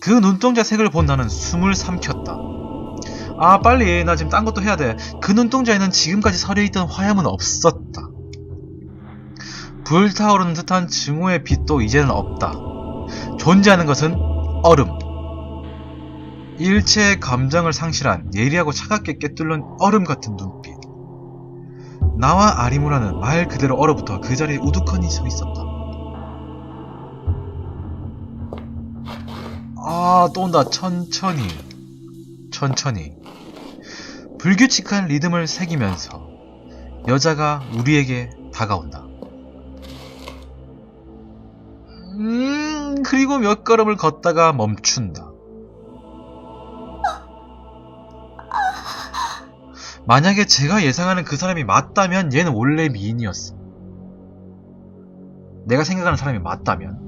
그 눈동자 색을 본 나는 숨을 삼켰다. 아 빨리 나 지금 딴 것도 해야 돼. 그 눈동자에는 지금까지 서려있던 화염은 없었다. 불타오르는 듯한 증오의 빛도 이제는 없다. 존재하는 것은 얼음. 일체의 감정을 상실한 예리하고 차갑게 꿰뚫는 얼음 같은 눈빛. 나와 아리무라는 말 그대로 얼어붙어 그 자리에 우두커니 서 있었다. 아, 또 온다. 천천히. 천천히. 불규칙한 리듬을 새기면서 여자가 우리에게 다가온다. 음, 그리고 몇 걸음을 걷다가 멈춘다. 만약에 제가 예상하는 그 사람이 맞다면 얘는 원래 미인이었어. 내가 생각하는 사람이 맞다면.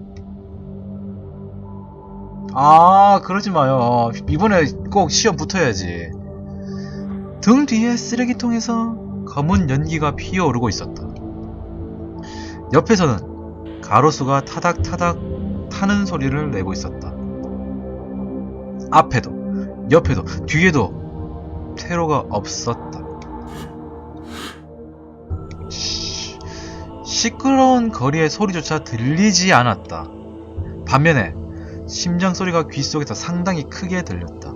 아, 그러지 마요. 이번에 꼭 시험 붙어야지. 등 뒤에 쓰레기통에서 검은 연기가 피어오르고 있었다. 옆에서는 가로수가 타닥타닥 타는 소리를 내고 있었다. 앞에도, 옆에도, 뒤에도 퇴로가 없었다. 시- 시끄러운 거리의 소리조차 들리지 않았다. 반면에 심장 소리가 귀 속에서 상당히 크게 들렸다.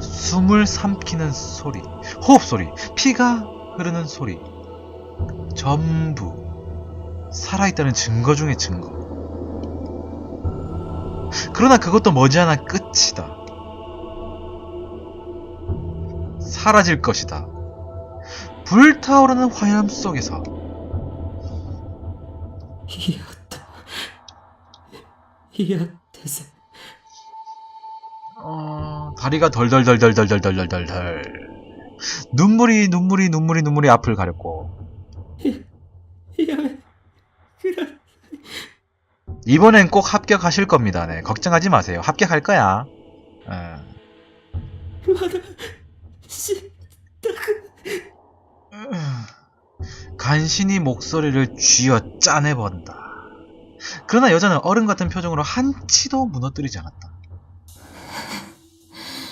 숨을 삼키는 소리, 호흡 소리, 피가 흐르는 소리. 전부 살아있다는 증거 중의 증거. 그러나 그것도 머지않아 끝이다. 사라질 것이다. 불타오르는 화염 속에서 이야 대세. 어, 다리가 덜덜덜덜덜덜덜덜덜. 눈물이 눈물이 눈물이 눈물이 앞을 가렸고. 이번엔 꼭 합격하실 겁니다. 네, 걱정하지 마세요. 합격할 거야. 예. 간신히 목소리를 쥐어 짜내본다. 그러나 여자는 어른 같은 표정으로 한치도 무너뜨리지 않았다.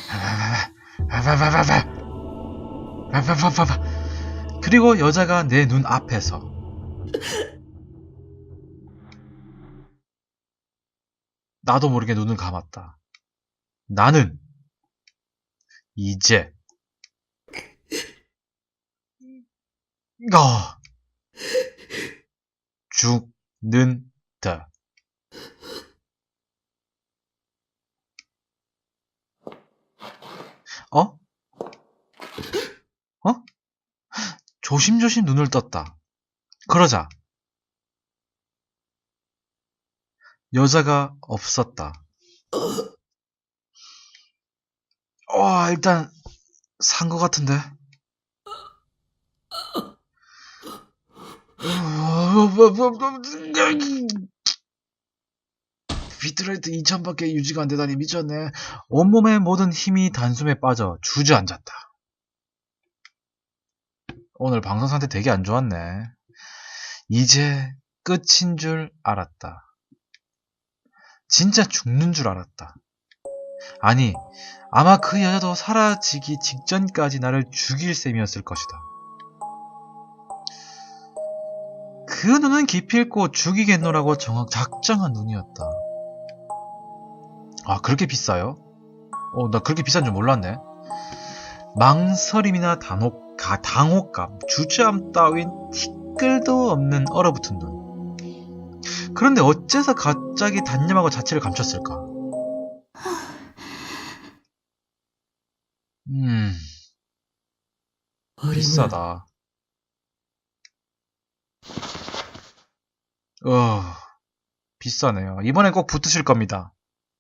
그리고 여자가 내 눈 앞에서 나도 모르게 눈을 감았다. 나는 이제 어, 죽는 다. 어? 어? 조심조심 눈을 떴다. 그러자 여자가 없었다. 와, 일단 산 것 같은데. 비트레이트 2000밖에 유지가 안 되다니 미쳤네. 온몸의 모든 힘이 단숨에 빠져 주저앉았다. 오늘 방송 상태 되게 안 좋았네. 이제 끝인 줄 알았다. 진짜 죽는 줄 알았다. 아니, 아마 그 여자도 사라지기 직전까지 나를 죽일 셈이었을 것이다. 그 눈은 기필코 죽이겠노라고 정확 작정한 눈이었다. 아 그렇게 비싸요? 어 나 그렇게 비싼 줄 몰랐네. 망설임이나 단혹, 가, 당혹감, 주저함 따윈 티끌도 없는 얼어붙은 눈. 그런데 어째서 갑자기 단념하고 자취를 감췄을까? 음, 비싸다. 어, 비싸네요. 이번엔 꼭 붙으실 겁니다.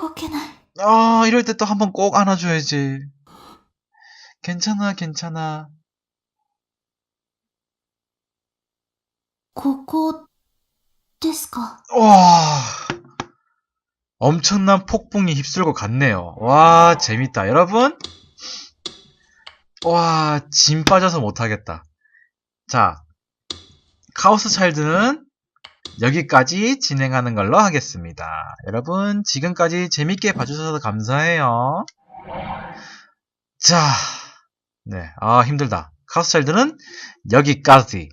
動けない。 아, 이럴 때 또 한번 꼭 안아줘야지. 괜찮아, 괜찮아. ここ、ですか。 와, 엄청난 폭풍이 휩쓸고 갔네요. 와, 재밌다. 여러분, 와, 짐 빠져서 못하겠다. 자, 카오스 차일드는 여기까지 진행하는 걸로 하겠습니다. 여러분, 지금까지 재밌게 봐주셔서 감사해요. 자, 네, 아, 힘들다. 카오스 차일드는 여기까지.